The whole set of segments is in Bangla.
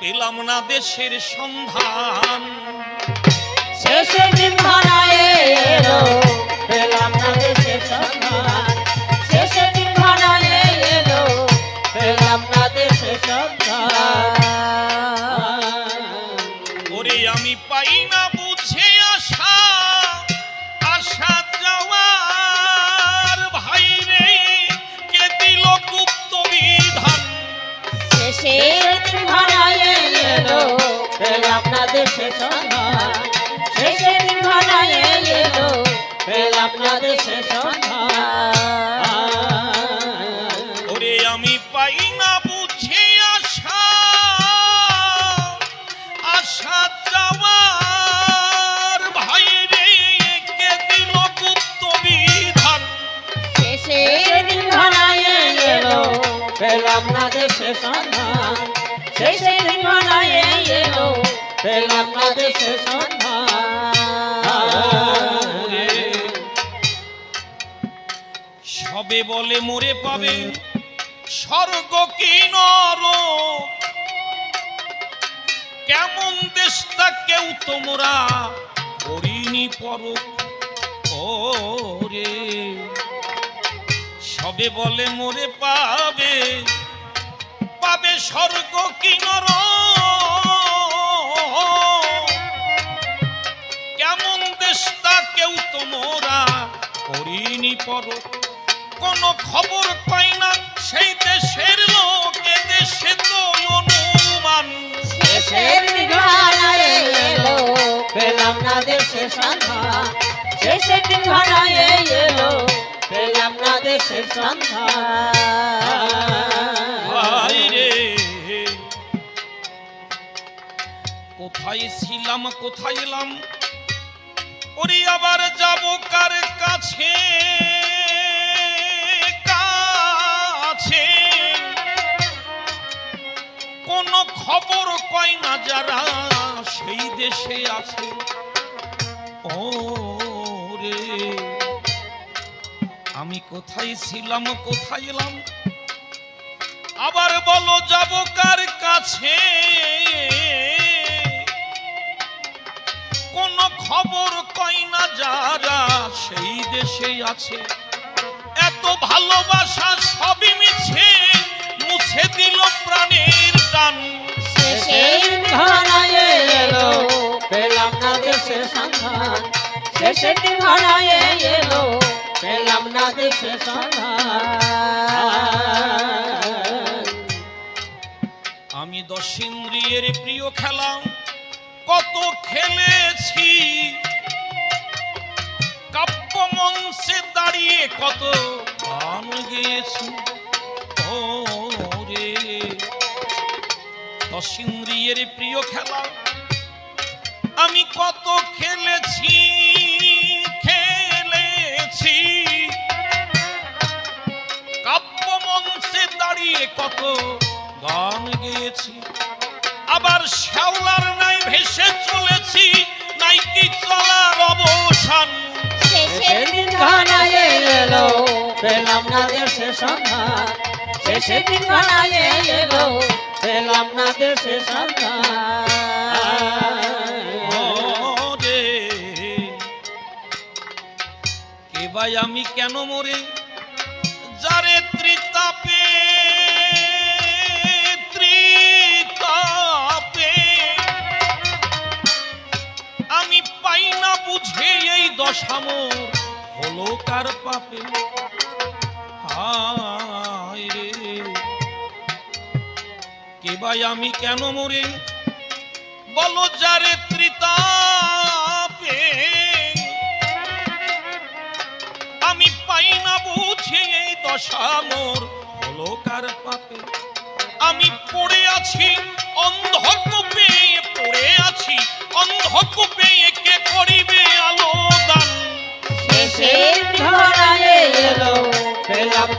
পেলাম না দেশের সন্ধান। শেষে দিন ঘনায় এলো পেলাম না দেশের সন্ধান। শেষে দিন ঘনায় এলো পেলাম না দেশের সন্ধান। ওরে আমি পাই না বুঝে আশা আশা যাওয়ার ভাই রে কে দিল গুপ্ত বিধান শেষে দিন পেলাম না দেশের সন্ধান শেষে দিন ঘনায় এলো পেলাম না সন্ধান ওরে আমি পাই না বুঝে আশা আশা পেলাম না দেশে সন্ধান শেষে দিন ঘনায় এলো সবে বলে মরে পাবে স্বর্গ কি নর? কেমন দেশ দেশটা কেউ তোমরা করিনি পর রে সবে বলে মরে পাবে পাবে স্বর্গ কি নর? দেশটা কেউ তোমরা করিনি পর। কোন খবর পাই না সেই দেশের লোকে দেশে তো অনুমান। শেষে দিন এলো পেলাম না দেশে সন্ধান শেষে দিন ঘনায় এলো পেলাম না দেশে কোথায় ছিলাম কোথায় এলাম? ওরে আবার যাব কার কাছে? কাছে? কোন খবর কয় না যারা সেই দেশে আছে? ও রে আমি কোথায় ছিলাম, কোথায় এলাম? আবার বলো, যাব কার কাছে? খবর কই না যারা সেই দেশে আছে। এত ভালোবাসা সবই মিছে মুছে দিল প্রাণের টান। এলো পেলাম না দেশে সন্ধান। এলো পেলাম না দেশে সন্ধান। আমি দশিন্দ্রিয়ের প্রিয় খেলা কত খেলেছি। কাব্য মঞ্চে দাঁড়িয়ে কত গান গেয়েছি। ও রে দশিন্দ্রিয়ের প্রিয় খেলা। আমি কত খেলেছি খেলেছি। কাব্য মঞ্চে দাঁড়িয়ে কত গান গেয়েছি। আবার শ্যাওলার ভেসে চলেছি নাই কি চলার অবসান। শেষে দিন ঘনায় এলো পেলাম না দেশে সন্ধান। শেষে দিন ঘনায় এলো পেলাম না দেশে সন্ধান। রে কে ভাই আমি কেন মরে? কে ভাই আমি কেন মরে? বলো যারে আমি পাই না বুঝে এই দশা মোর। হলো পাপে? আমি পড়ে আছি, অন্ধকূপে পড়ে আছি, অন্ধকূপে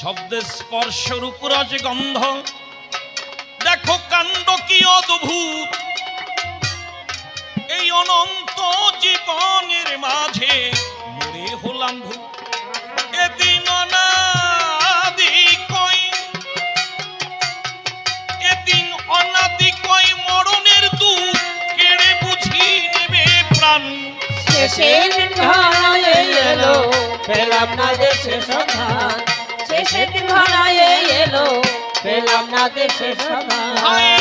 শব্দের স্পর্শ রূপরাজ গন্ধ। দেখো কাণ্ড কি অদ্ভুত। এই অনন্ত জীবনের মাঝে মরে হলাম ভূত। এদিন অনাদি কই। এদিন অনাদি কই মরণের দুঃখ কেড়ে বুঝি নেবে প্রাণ। শেষের দিন এলো, পেলাম না দেশে সন্ধান। শেষের দিন ঘনায় এলো পেলাম না দেশে গো